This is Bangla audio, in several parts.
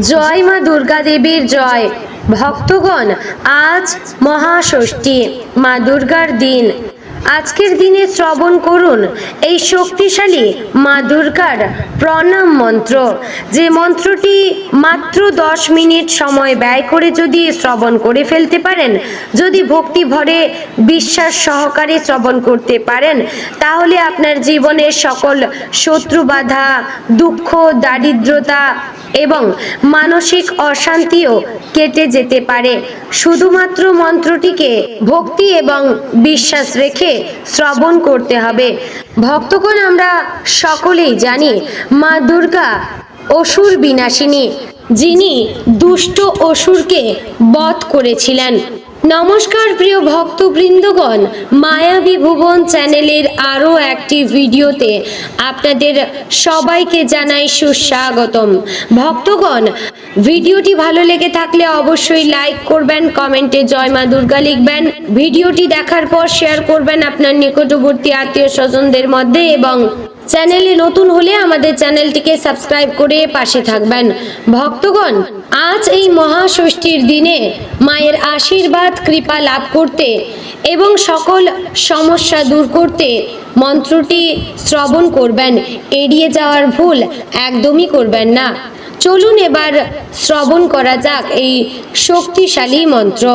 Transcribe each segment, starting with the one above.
জয় মা দুর্গা দেবীর জয়। ভক্তগণ আজ মহাষষ্ঠী মা দুর্গার দিন। আজকের দিনে শ্রবণ করুন এই শক্তিশালী মা দুর্গার প্রণাম মন্ত্র। যে মন্ত্রটি মাত্র দশ মিনিট সময় ব্যয় করে যদি শ্রবণ করে ফেলতে পারেন, যদি ভক্তি ভরে বিশ্বাস সহকারে শ্রবণ করতে পারেন, তাহলে আপনার জীবনের সকল শত্রু বাধা, দুঃখ, দারিদ্রতা এবং মানসিক অশান্তিও কেটে যেতে পারে। শুধুমাত্র মন্ত্রটিকে ভক্তি এবং বিশ্বাস রেখে শ্রবণ করতে হবে। ভক্তগণ, আমরা সকলেই জানি মা দুর্গা অসুর বিনাশিনী, যিনি দুষ্ট অসুরকে বধ করেছিলেন। নমস্কার প্রিয় ভক্তবৃন্দগণ, মায়াবী ভুবন চ্যানেলের আরও একটি ভিডিওতে আপনাদের সবাইকে জানাই সুস্বাগতম। ভক্তগণ, ভিডিওটি ভালো লেগে থাকলে অবশ্যই লাইক করবেন, কমেন্টে জয় মা দুর্গা লিখবেন। ভিডিওটি দেখার পর শেয়ার করবেন আপনার নিকটবর্তী আত্মীয় স্বজনদের মধ্যে এবং চ্যানেলে নতুন হলে আমাদের চ্যানেলটিকে সাবস্ক্রাইব করে পাশে থাকবেন। ভক্তগণ, আজ এই মহাষষ্ঠীর দিনে মায়ের আশীর্বাদ, কৃপা লাভ করতে এবং সকল সমস্যা দূর করতে মন্ত্রটি শ্রবণ করবেন। এড়িয়ে যাওয়ার ভুল একদমই করবেন না। চলুন এবার শ্রবণ করা যাক এই শক্তিশালী মন্ত্র।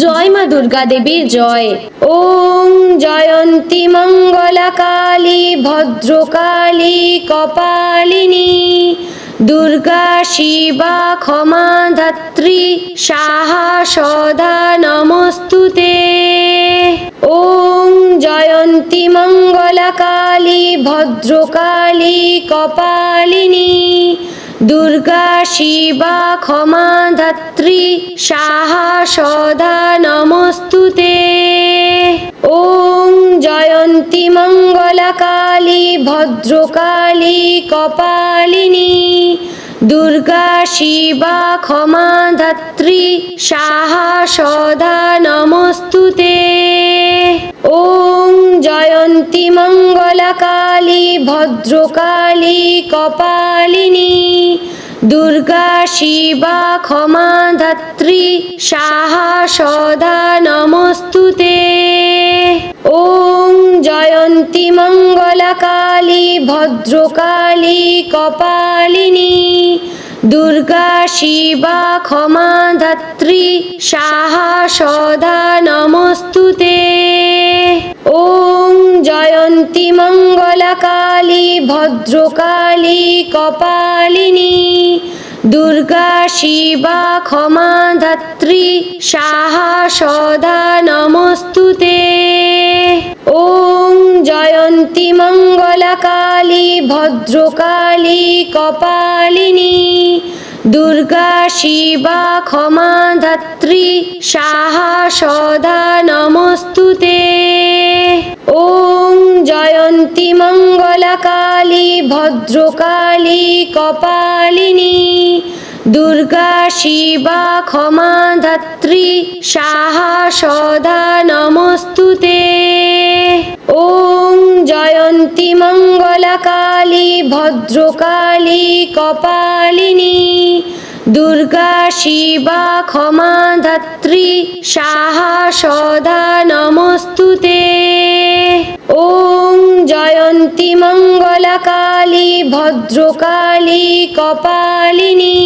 জয় মা দুর্গা দেবীর জয়। ওম জয়ন্তী মঙ্গলা কালী ভদ্রকালী কপালিনী। দুর্গা শিবা ক্ষমা ধাত্রী সাহা সদা নমস্তুতে ওম জয়ন্তী মঙ্গলা কালী ভদ্রকালী কপালিনী। দুর্গা শিবা ক্ষমা ধাত্রী সাহা সদা নমস্তুতে। ওং জয়ন্তী মঙ্গলা কালী ভদ্রকালী কপালিনী। দুর্গা শিবা ক্ষমা ধাত্রী সাহা সদা নমস্তুতে। ওম জয়ন্তী মঙ্গলা কালী ভদ্রকালী কপালিনী। দুর্গা শিবা ক্ষমা ধাত্রী সাহা সদা নমস্তুতে। ওম জয়ন্তী মঙ্গলা কালী ভদ্রকালী কপালিনী। দুর্গা শিবা ক্ষমা ধাত্রী সাহা সদা নমস্তুতে। ওং জয়ন্তী মঙ্গলা কালী ভদ্রকালী কপালিনী। দুর্গা শিবা ক্ষমা ধাত্রী সাহা সদা নমস্তুতে। ওম জয়ন্তী মঙ্গলা কালী ভদ্রকালী কপালিনী। দুর্গা, শিবা, ক্ষমা, ধাত্রী, সাহা, সদা নমস্তুতে ওম জয়ন্তী মঙ্গলা কালী ভদ্রকালী, কপালিনী। দুর্গা, শিবা, ক্ষমা, ধাত্রী, সাহা, সদা নমস্তুতে ওম জয়ন্তী মঙ্গলা কালী ভদ্রকালী কপালিনী দুর্গা শিবা ক্ষমা ধাত্রী সাহা সদা নমস্তুতে। ওম জয়ন্তী মঙ্গলা কালী ভদ্রকালী কপালিনী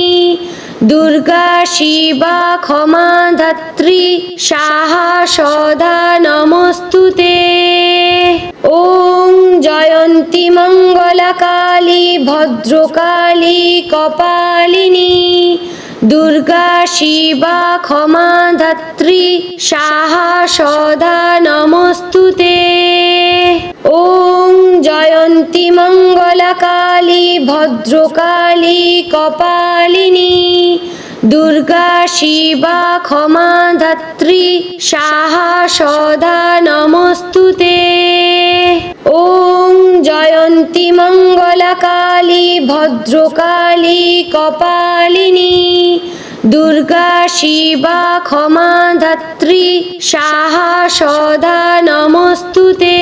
দুর্গা, শিবা, ক্ষমা, ধাত্রী, সাহা, সদা, নমস্তুতে। ওম জয়ন্তী মঙ্গলা কালী ভদ্রকালী, কপালিনী। দুর্গা, শিবা, ক্ষমা, ধাত্রী, সাহা, সদা, নমস্তুতে। ওম জয়ন্তী মঙ্গলা কালী ভদ্রকালী, কপালিনী। দুর্গা শিবা ক্ষমা ধাত্রী সাহা সদা নমস্তুতে। ওং জয়ন্তী মঙ্গলা কালী ভদ্রকালী কপালিনী। দুর্গা শিবা ক্ষমা ধাত্রী সাহা সদা নমস্তুতে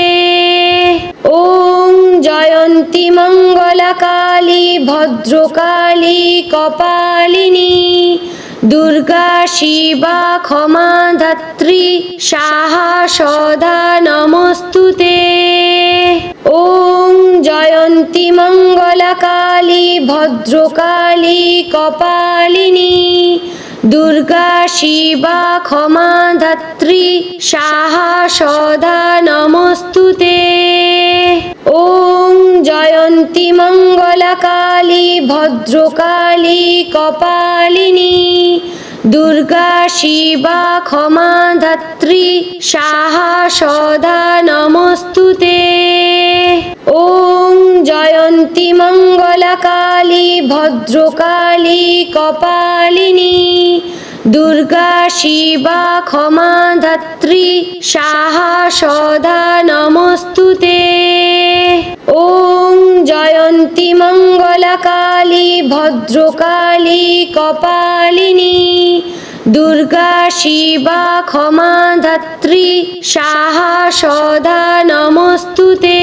ওং জয়ন্তী মঙ্গলা কালী ভদ্রকালী কপালিনী। দুর্গা, শিবা, ক্ষমা, ধাত্রী, সাহা, সদা নমস্তুতে ওম জয়ন্তী মঙ্গলা কালী ভদ্রকালী, কপালিনী। দুর্গা, শিবা, ক্ষমা, ধাত্রী, সাহা, সদা নমস্তুতে কালী, ভদ্রকালী, কপালিনী, দুর্গা, শিবা ক্ষমা ধাত্রী সাহা, সদা নমস্তুতে। ওম জয়ন্তী মঙ্গলা কালী ভদ্রকালী, কপালিনী দুর্গা শিবা ক্ষমা ধাত্রী সাহা সদা নমস্তুতে। ওং জয়ন্তী মঙ্গলা কালী ভদ্রকালী কপালিনী। দুর্গা শিবা ক্ষমা ধাত্রী সাহা সদা নমস্তুতে।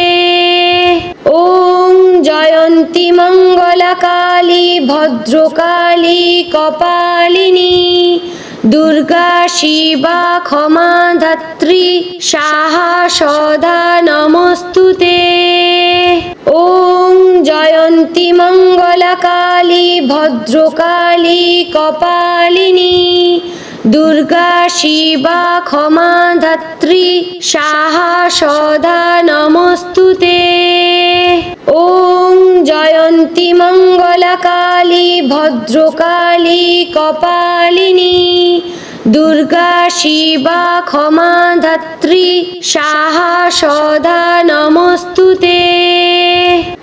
ওং জয়ন্তী মঙ্গলা কালী ভদ্রকালী কপালিনী। দুর্গা শিবা ক্ষমা ধাত্রী সাহা সদা নমস্তুতে। ওম জয়ন্তী মঙ্গলা কালী ভদ্রকালী কপালিনী। দুর্গা শিবা ক্ষমা ধাত্রী সাহা সদা নমস্তুতে। ওং জয়ন্তী মঙ্গলা কালী ভদ্রকালী কপালিনী। দুর্গা, শিবা ক্ষমা ধাত্রী সাহা, সদা, নমস্তুতে।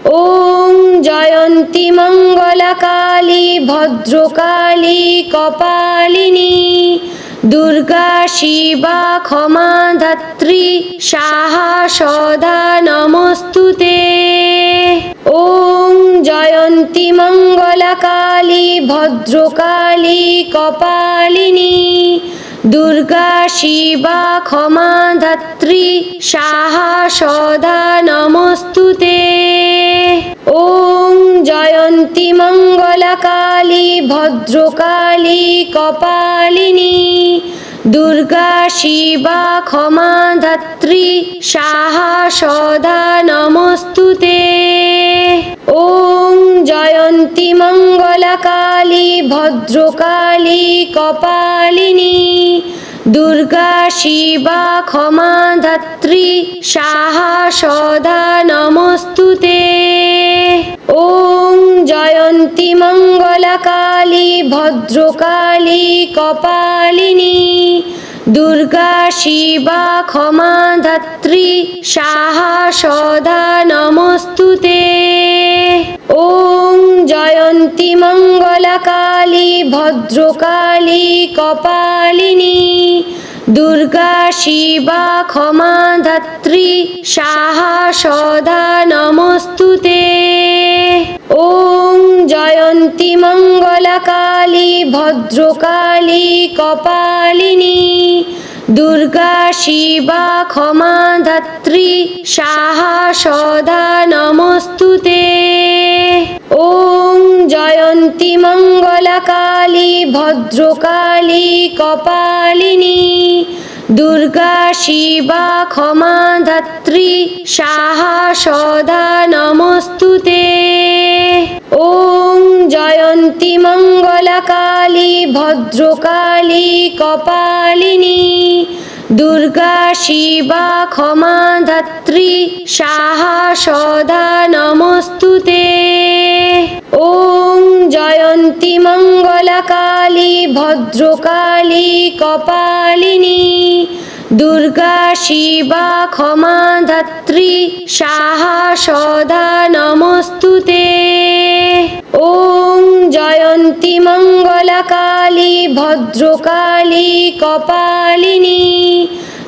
ওম জয়ন্তী মঙ্গলা কালী ভদ্রকালী, কপালিনী। দুর্গা, শিবা ক্ষমা ধাত্রী সাহা, সদা, নমস্তুতে। ওম জয়ন্তী মঙ্গলা কালী ভদ্রকালী, কপালিনী, দুর্গা, শিবা ক্ষমা ধাত্রী সাহা, সদা নমস্তুতে। ওম জয়ন্তী মঙ্গলা কালী ভদ্রকালী, কপালিনী দুর্গা শিবা ক্ষমা ধাত্রী সাহা সদা নমস্তুতে। ওং জয়ন্তী মঙ্গলা কালী ভদ্রকালী কপালিনী। দুর্গা, শিবা, ক্ষমা, ধাত্রী, সাহা, সদা নমস্তুতে ওং জয়ন্তী মঙ্গলা কালী ভদ্রকালী, কপালিনী। দুর্গা, শিবা, ক্ষমা, ধাত্রী, সাহা, সদা নমস্তুতে জয়ন্তী মঙ্গলা কালী ভদ্রকালী, কপালিনী, দুর্গা, শিবা, ক্ষমা ধাত্রী, সাহা, সদা নমস্তুতে। ওম জয়ন্তী মঙ্গলা কালী ভদ্রকালী, কপালিনী দুর্গা শিবা ক্ষমা ধাত্রী সাহা সদা নমস্তুতে। ওং জয়ন্তী মঙ্গলা কালী ভদ্রকালী কপালিনী। দুর্গা, শিবা ক্ষমা ধাত্রী সাহা, সদা, নমস্তুতে। ওম জয়ন্তী মঙ্গলা কালী ভদ্রকালী, কপালিনী। দুর্গা, শিবা ক্ষমা ধাত্রী সাহা, সদা, নমস্তুতে। ওম জয়ন্তী মঙ্গলা কালী ভদ্রকালী কপালিনী দুর্গা শিবা ক্ষমা ধাত্রী সাহা সদা নমস্তুতে ওম জয়ন্তী মঙ্গলা কালী ভদ্রকালী কপালিনী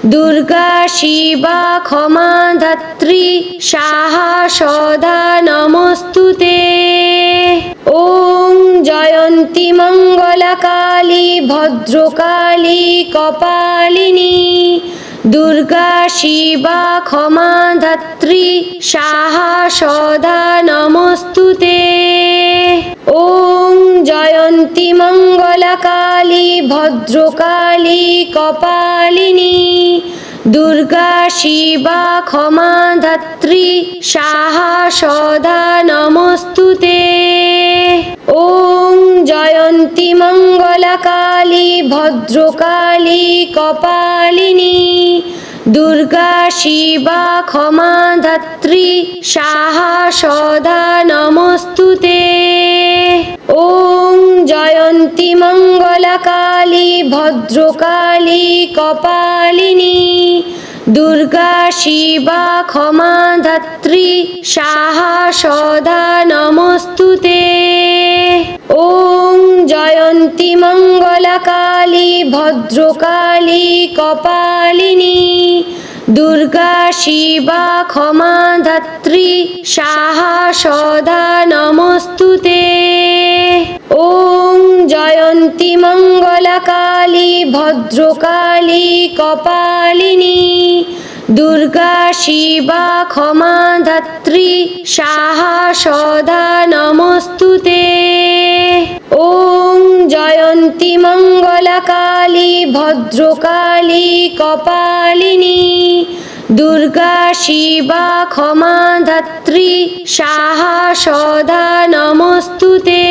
দুর্গা, শিবা ক্ষমা ধাত্রী সাহা, সদা, নমস্তুতে। ওং জয়ন্তী মঙ্গলা কালী ভদ্রকালী, কপালিনী। দুর্গা, শিবা ক্ষমা ধাত্রী সাহা, সদা, নমস্তুতে। জয়ন্তী মঙ্গলা কালী ভদ্রকালী, কপালিনী, দুর্গা, শিবা ক্ষমা ধাত্রী সাহা, সদা নমস্তুতে। ওং জয়ন্তী মঙ্গলা কালী ভদ্রকালী, কপালিনী, দুর্গা, শিবা ক্ষমা ধাত্রী সাহা, সদা নমস্তুতে। ওং জয়ন্তী মঙ্গলা কালী ভদ্রকালী, কপালিনী, দুর্গা শিবা ক্ষমা ধাত্রী, সাহা সদা নমস্তুতে। ওং জয়ন্তী মঙ্গলা কালী ভদ্রকালী, কপালিনী দুর্গা শিবা ক্ষমা ধাত্রী সাহা সদা নমস্তুতে ওং জয়ন্তী মঙ্গলা কালী ভদ্রকালী কপালিনী। দুর্গা শিবা ক্ষমা ধাত্রী সাহা সদা নমস্তুতে ওং জয়ন্তী মঙ্গলা কালী ভদ্রকালী কপালিনী। দুর্গা, শিবা ক্ষমা ধাত্রী সাহা, সদা নমস্তুতে।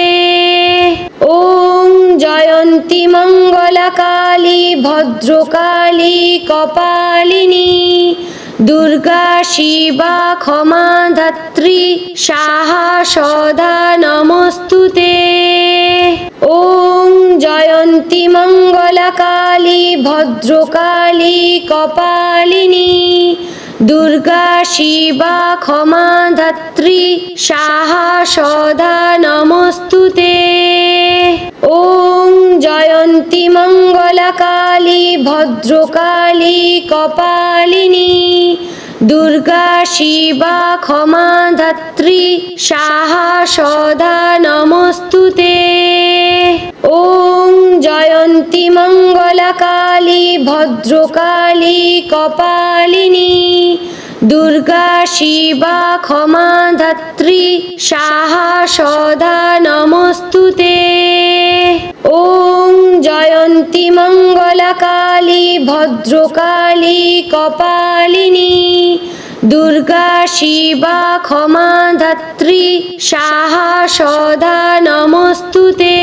ওং জয়ন্তী মঙ্গলা কালী ভদ্রকালী, কপালিনী। দুর্গা, শিবা ক্ষমা ধাত্রী সাহা, সদা নমস্তুতে। জয়ন্তী মঙ্গলা কালী ভদ্রকালী, কপালিনী, দুর্গা, শিবা ক্ষমা ধাত্রী সাহা, সদা নমস্তুতে। ওং জয়ন্তী মঙ্গলা কালী ভদ্রকালী, কপালিনী দুর্গা শিবা ক্ষমা ধাত্রী সাহা সদা নমস্তুতে। ওং জয়ন্তী মঙ্গলা কালী ভদ্রকালী কপালিনী। দুর্গা শিবা ক্ষমা ধাত্রী সাহা সদা নমস্তুতে ওং জয়ন্তী মঙ্গলা কালী ভদ্রকালী কপালিনী। দুর্গা শিবা ক্ষমা ধাত্রী সাহা সদা নমস্তুতে।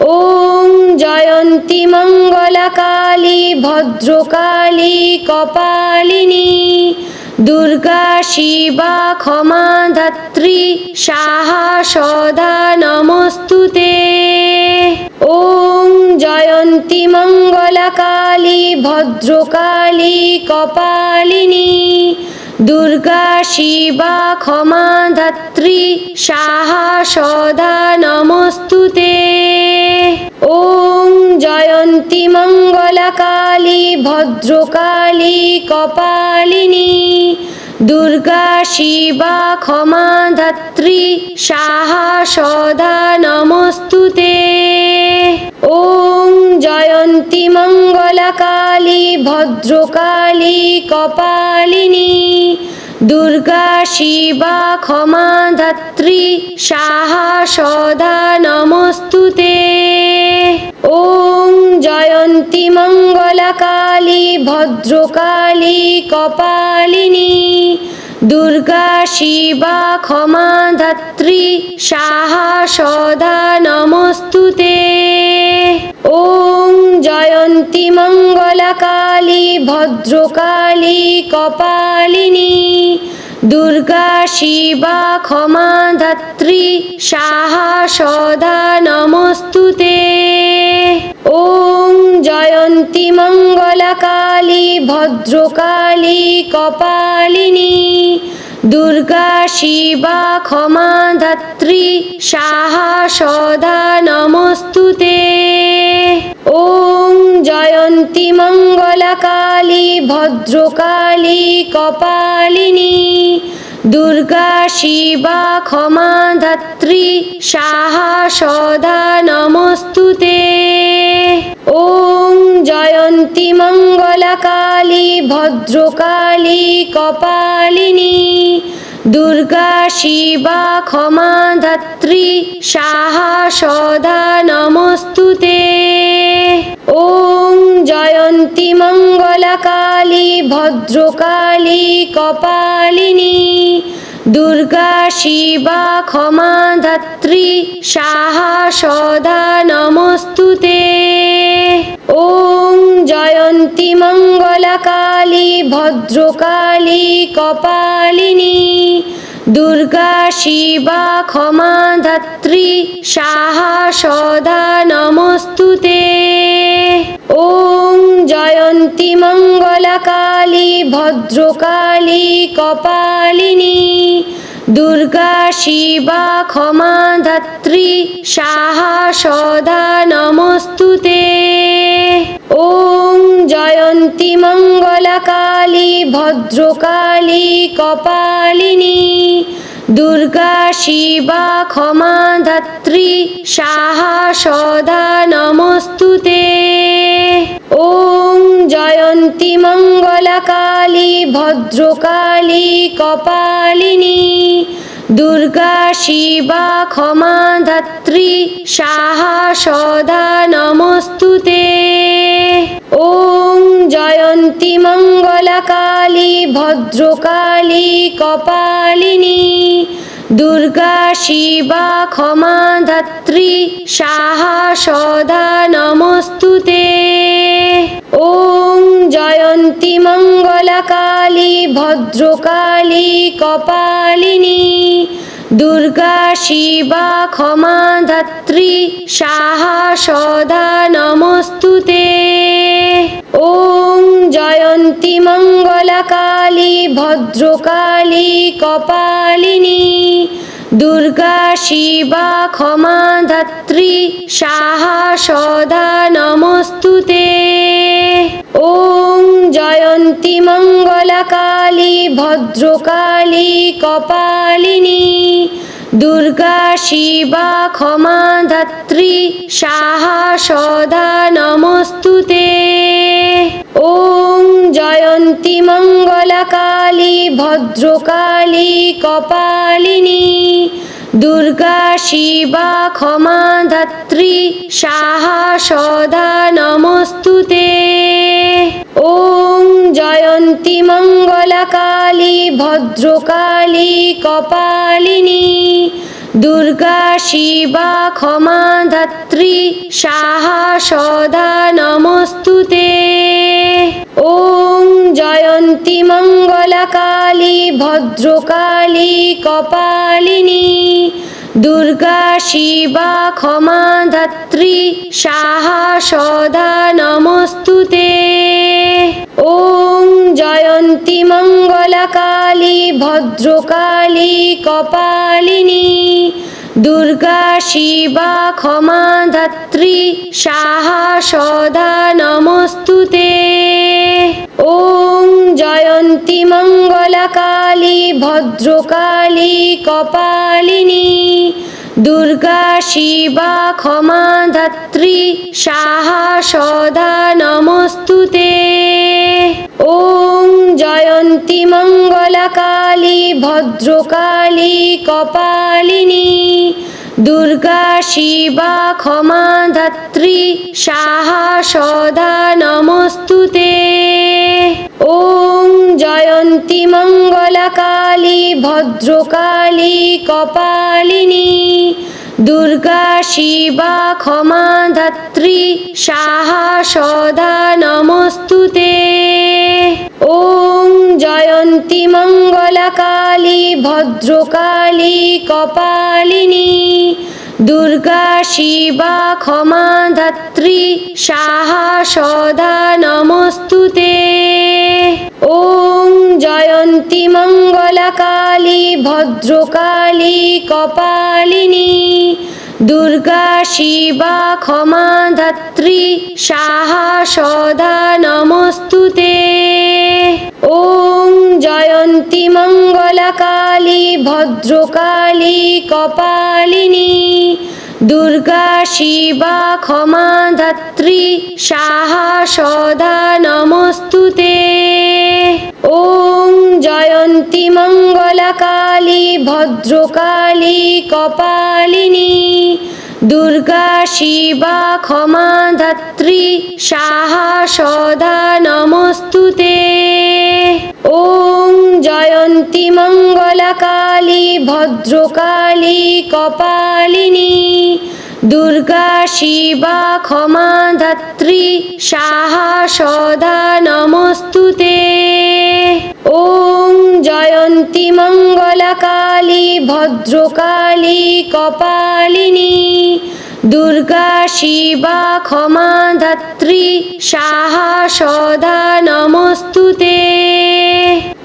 ওং জয়ন্তী মঙ্গলা কালী ভদ্রকালী কপালিনী। দুর্গা শিবা ক্ষমা ধাত্রী সাহা সদা নমস্তুতে। ওং জয়ন্তী মঙ্গলা কালী ভদ্রকালী কপালিনী। দুর্গা, শিবা, ক্ষমা, ধাত্রী, সাহা, সদা, নমস্তুতে। ওং জয়ন্তী মঙ্গলা কালী ভদ্রকালী, কপালিনী। দুর্গা, শিবা, ক্ষমা, ধাত্রী, সাহা, সদা, নমস্তুতে। কালী ভদ্রকালী, কপালিনী, দুর্গা, শিবা, ক্ষমা ধাত্রী, সাহা, সদা নমস্তুতে। ওং জয়ন্তী মঙ্গলা কালী ভদ্রকালী, কপালিনী দুর্গা, শিবা, ক্ষমা, ধাত্রী, সাহা, সদা নমস্তুতে ওং জয়ন্তী মঙ্গলা কালী ভদ্রকালী, কপালিনী। দুর্গা, শিবা, ক্ষমা, ধাত্রী, সাহা, সদা নমস্তুতে ওং জয়ন্তী মঙ্গলা কালী ভদ্রকালী, কপালিনী। দুর্গা শিবা ক্ষমা ধাত্রী সাহা সদা নমস্তুতে। ওং জয়ন্তী মঙ্গলা কালী ভদ্রকালী কপালিনী। দুর্গা শিবা ক্ষমা ধাত্রী সাহা সদা নমস্তুতে। ওং জয়ন্তী মঙ্গলা কালী ভদ্রকালী কপালিনী। দুর্গা, শিবা ক্ষমা ধাত্রী সাহা, সদা, নমস্তুতে। ওং জয়ন্তী মঙ্গলাকালী, ভদ্রকালী, কপালিনী। দুর্গা, শিবা ক্ষমা ধাত্রী সাহা, সদা, নমস্তুতে। ভদ্রকালী কপালিনী, দুর্গা শিবা ক্ষমা ধাত্রী সাহা সদা নমস্তুতে। ওং জয়ন্তী মঙ্গলা কালী ভদ্রকালী কপালিনী দুর্গা, শিবা ক্ষমা ধাত্রী সাহা, সদা, নমস্তুতে। ওং জয়ন্তী মঙ্গলাকালী, ভদ্রকালী, কপালিনী। দুর্গা, শিবা ক্ষমা ধাত্রী সাহা, সদা, নমস্তুতে। ওং জয়ন্তী মঙ্গলাকালী ভদ্রকালী কপালিনী দুর্গা শিবা ক্ষমা ধাত্রী সাহা সদা নমস্তুতে ওং জয়ন্তী মঙ্গলাকালী ভদ্রকালী কপালিনী দুর্গা শিবা ক্ষমা ধাত্রী সাহা সদা নমস্তুতে। ওং জয়ন্তী মঙ্গলা কালী ভদ্রকালী কপালিনী। দুর্গা, শিবা, ক্ষমা, ধাত্রী, সাহা, সদা, নমস্তুতে। ওং জয়ন্তী মঙ্গলাকালী, ভদ্রকালী, কপালিনী। দুর্গা, শিবা, ক্ষমা, ধাত্রী, সাহা, সদা, নমস্তুতে। ওং জয়ন্তী মঙ্গলাকালী, ভদ্রকালী, কপালিনী, দুর্গা, শিবা, ক্ষমা ধাত্রী, সাহা, সদা নমস্তুতে। ওং জয়ন্তী মঙ্গলাকালী, ভদ্রকালী, কপালিনী দুর্গা শিবা ক্ষমা ধাত্রী সাহা সদা নমস্তুতে। ওং জয়ন্তী মঙ্গলা কালী ভদ্রকালী কপালিনী। দুর্গা, শিবা ক্ষমা ধাত্রী সাহা, সদা নমস্তুতে। ওং জয়ন্তী মঙ্গলাকালী, ভদ্রকালী, কপালিনী। দুর্গা, শিবা ক্ষমা ধাত্রী সাহা, সদা নমস্তুতে। ওং জয়ন্তী মঙ্গলাকালী, ভদ্রকালী, কপালিনী, দুর্গা, শিবা ক্ষমা ধাত্রী সাহা, সদা, নমস্তুতে। ওং জয়ন্তী মঙ্গলাকালী, ভদ্রকালী, কপালিনী দুর্গা শিবা ক্ষমা ধাত্রী সাহা সদা নমস্তুতে ওং জয়ন্তী মঙ্গলা কালী ভদ্রকালী কপালিনী। দুর্গা শিবা ক্ষমা ধাত্রী সাহা সদা নমস্তুতে। ওং জয়ন্তী মঙ্গলা কালী ভদ্রকালী কপালিনী। দুর্গা শিবা ক্ষমা ধাত্রী সাহা সদা নমস্তুতে। ওং জয়ন্তী মঙ্গলা কালী ভদ্রকালী কপালিনী। দুর্গা শিবা ক্ষমা ধাত্রী সাহা সদা নমস্তুতে। ওং জয়ন্তী মঙ্গলা কালী ভদ্রকালী কপালিনী। দুর্গা, শিবা, ক্ষমা, ধাত্রী, সাহা, সদা, নমস্তুতে। ওং জয়ন্তী মঙ্গলা কালী ভদ্রকালী, কপালিনী। দুর্গা, শিবা, ক্ষমা, ধাত্রী, সাহা, সদা, নমস্তুতে। ওং জয়ন্তী মঙ্গলা কালী ভদ্রকালী, কপালিনী। দুর্গা শিবা ক্ষমা ধাত্রী সাহা সদা নমস্তুতে ওং জয়ন্তী মঙ্গলা কালী ভদ্রকালী কপালিনী। দুর্গা শিবা ক্ষমা ধাত্রী সাহা সদা নমস্তুতে। ওং জয়ন্তী মঙ্গলা কালী ভদ্রকালী কপালিনী। দুর্গা শিবা ক্ষমা ধাত্রী সাহা সদা নমস্তুতে।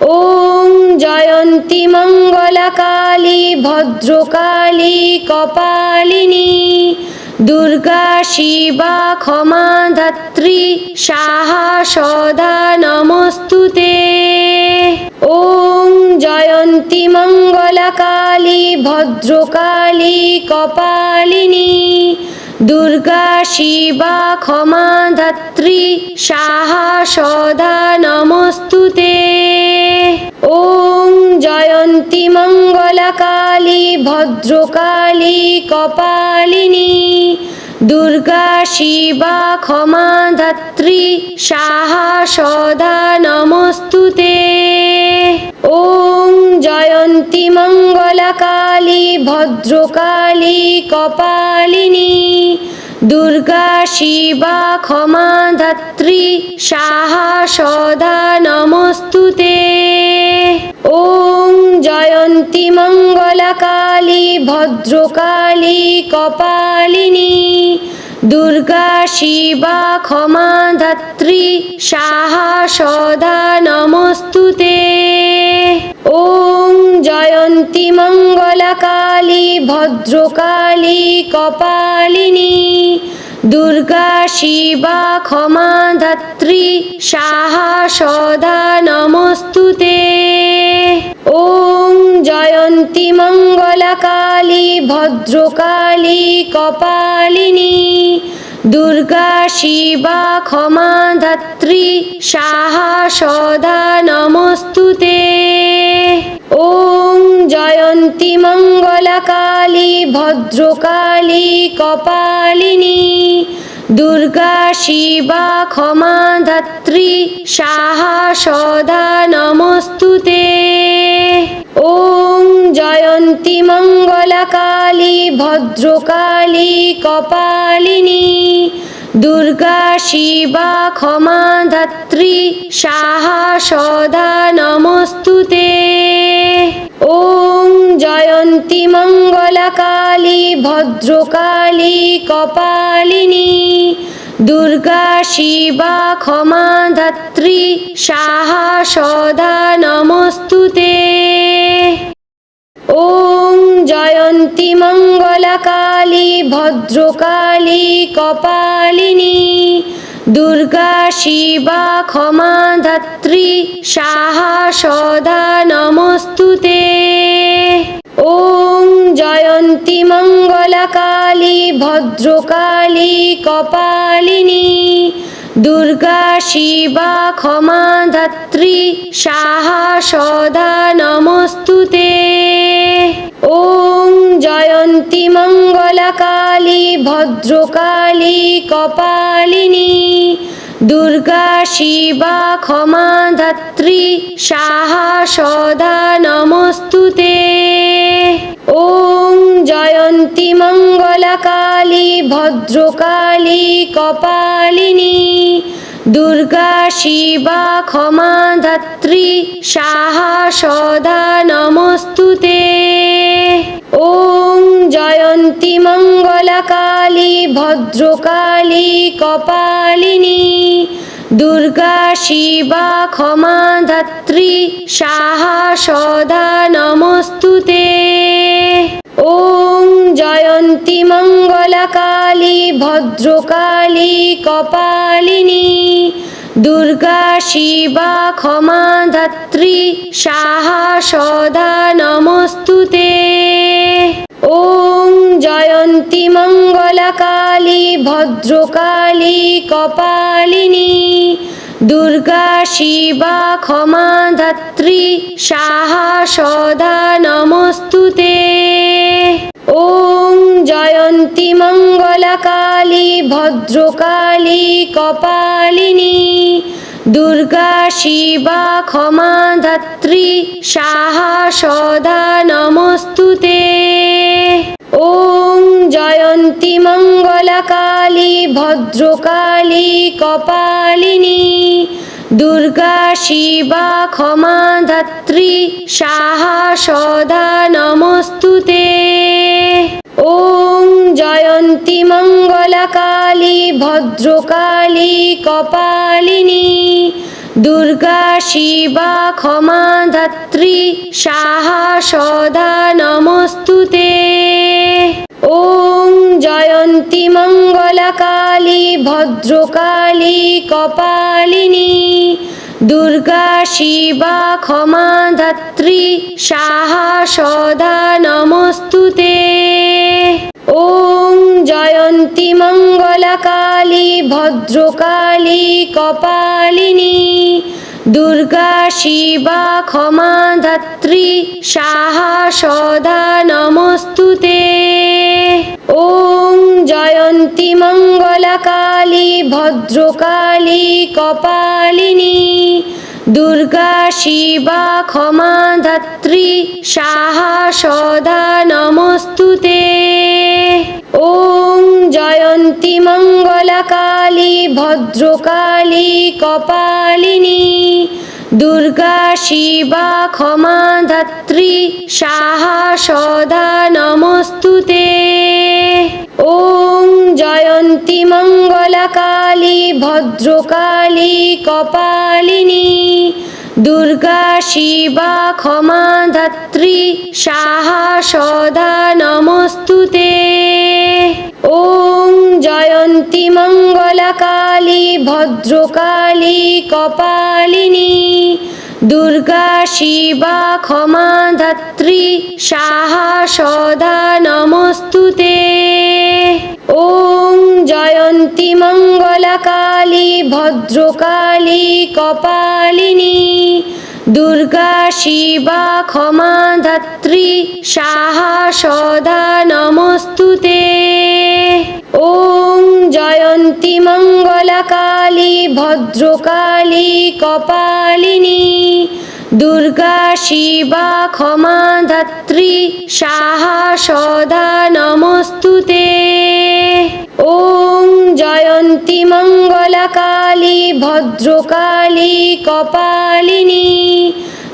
ওম জয়ন্তী মঙ্গলা কালী ভদ্রকালী কপালিনী। দুর্গা শিবা ক্ষমা ধাত্রী সাহা সদা নমস্তুতে। ওম জয়ন্তী মঙ্গলা কালী ভদ্রকালী কপালিনী। দুর্গা শিবা ক্ষমা ধাত্রী সাহা সদা নমস্তুতে। ওং জয়ন্তী মঙ্গলা কালী ভদ্রকালী কপালিনী। দুর্গা, শিবা, ক্ষমা, ধাত্রী, সাহা, সদা, নমস্তুতে। ওম জয়ন্তী মঙ্গলা কালী ভদ্রকালী, কপালিনী। দুর্গা, শিবা, ক্ষমা, ধাত্রী, সাহা, সদা, নমস্তুতে। ওম জয়ন্তী মঙ্গলা কালী ভদ্রকালী, কপালিনী। দুর্গা শিবা ক্ষমা ধাত্রী সাহা সদা নমস্তুতে। ওং জয়ন্তী মঙ্গলা কালী ভদ্রকালী কপালিনী। দুর্গা শিবা ক্ষমা ধাত্রী সাহা সদা নমস্তুতে। ওম জয়ন্তী মঙ্গলা কালী ভদ্রকালী কপালিনী। দুর্গা, শিবা ক্ষমা ধাত্রী সাহা, সদা নমস্তুতে। ওম জয়ন্তী মঙ্গলা কালী ভদ্রকালী, কপালিনী। দুর্গা, শিবা ক্ষমা ধাত্রী সাহা, সদা নমস্তুতে। ওম জয়ন্তী মঙ্গলা কালী ভদ্রকালী, কপালিনী, দুর্গা শিবা ক্ষমা ধাত্রী, সাহা সদা নমস্তুতে। ওম জয়ন্তী মঙ্গলা কালী ভদ্রকালী, কপালিনী দুর্গা, শিবা ক্ষমা ধাত্রী সাহা, সদা নমস্তুতে। ওম জয়ন্তী মঙ্গলা কালী ভদ্রকালী, কপালিনী। দুর্গা, শিবা ক্ষমা ধাত্রী সাহা, সদা নমস্তুতে। ওম জয়ন্তী কালী ভদ্রকালী, কপালিনী, দুর্গা, শিবা, ক্ষমা ধাত্রী, সাহা, সদা নমস্তুতে। ওম জয়ন্তী মঙ্গলা কালী ভদ্রকালী, কপালিনী দুর্গা শিবা ক্ষমা ধাত্রী সাহা সদা নমস্তুতে। ওং জয়ন্তী মঙ্গলা কালী ভদ্রকালী কপালিনী। দুর্গা, শিবা, ক্ষমা, ধাত্রী, সাহা, সদা, নমস্তুতে। ওম জয়ন্তী মঙ্গলা কালী ভদ্রকালী, কপালিনী। দুর্গা, শিবা, ক্ষমা, ধাত্রী, সাহা, সদা, নমস্তুতে। জয়ন্তী মঙ্গলা কালী ভদ্রকালী, কপালিনী, দুর্গা, শিবা, ক্ষমা ধাত্রী, সাহা, সদা নমস্তুতে। ওম জয়ন্তী মঙ্গলা কালী ভদ্রকালী, কপালিনী, দুর্গা, শিবা, ক্ষমা ধাত্রী, সাহা, সদা নমস্তুতে। ওম জয়ন্তী মঙ্গলা কালী ভদ্রকালী, কপালিনী, দুর্গা শিবা ক্ষমা ধাত্রী, সাহা সদা নমস্তুতে। ওম জয়ন্তী মঙ্গলা কালী ভদ্রকালী, কপালিনী দুর্গা, শিবা, ক্ষমা, ধাত্রী, সাহা, সদা নমস্তুতে ওং জয়ন্তী মঙ্গলা কালী ভদ্রকালী, কপালিনী। দুর্গা, শিবা, ক্ষমা, ধাত্রী, সাহা, সদা নমস্তুতে জয়ন্তী মঙ্গলা কালী ভদ্রকালী, কপালিনী, দুর্গা, শিবা ক্ষমা ধাত্রী সাহা, সদা, নমস্তুতে। ওম জয়ন্তী মঙ্গলা কালী ভদ্রকালী, কপালিনী, দুর্গা, শিবা ক্ষমা ধাত্রী সাহা, সদা, নমস্তুতে। ওম জয়ন্তী মঙ্গলা কালী ভদ্রকালী কপালিনী দুর্গা শিবা ক্ষমা ধাত্রী সাহা সদা নমস্তুতে ওম জয়ন্তী মঙ্গলা কালী ভদ্রকালী কপালিনী দুর্গা, শিবা, ক্ষমা, ধাত্রী, সাহা, সদা নমস্তুতে ওং জয়ন্তী মঙ্গলা কালী ভদ্রকালী, কপালিনী। দুর্গা, শিবা, ক্ষমা, ধাত্রী, সাহা, সদা নমস্তুতে ওং জয়ন্তী মঙ্গলা কালী, ভদ্রকালী, কপালিনী, দুর্গা, শিবা ক্ষমা ধাত্রী সাহা, সদা, নমস্তুতে। ওং জয়ন্তী মঙ্গলা কালী ভদ্রকালী, কপালিনী, দুর্গা, শিবা ক্ষমা ধাত্রী সাহা, সদা, নমস্তুতে। ওম জয়ন্তী মঙ্গলা কালী ভদ্রকালী, কপালিনী, দুর্গা, শিবা, ক্ষমা ধাত্রী, সাহা, সদা নমস্তুতে। ওম জয়ন্তী মঙ্গলা কালী ভদ্রকালী, কপালিনী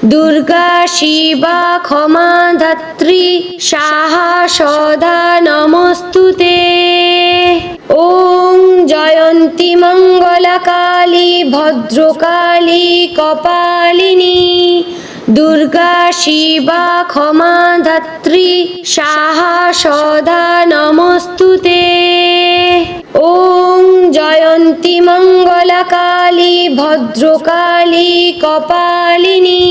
দুর্গা শিবা ক্ষমা ধাত্রী সাহা সদা নমস্তুতে ওম জয়ন্তী মঙ্গলা কালী ভদ্রকালী কপালিনী। দুর্গা, শিবা, ক্ষমা, ধাত্রী, সাহা, সদা নমস্তুতে ওং জয়ন্তী মঙ্গলা কালী ভদ্রকালী, কপালিনী।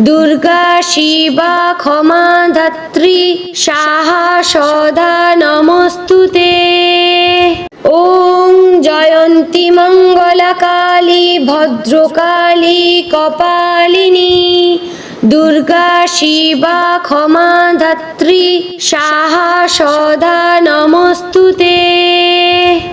দুর্গা, শিবা, ক্ষমা, ধাত্রী, সাহা, সদা নমস্তুতে ওম জয়ন্তী মঙ্গলা কালী ভদ্রকালী কপালিনী দুর্গা শিবা ক্ষমা ধাত্রী সাহা সদা নমস্তুতে।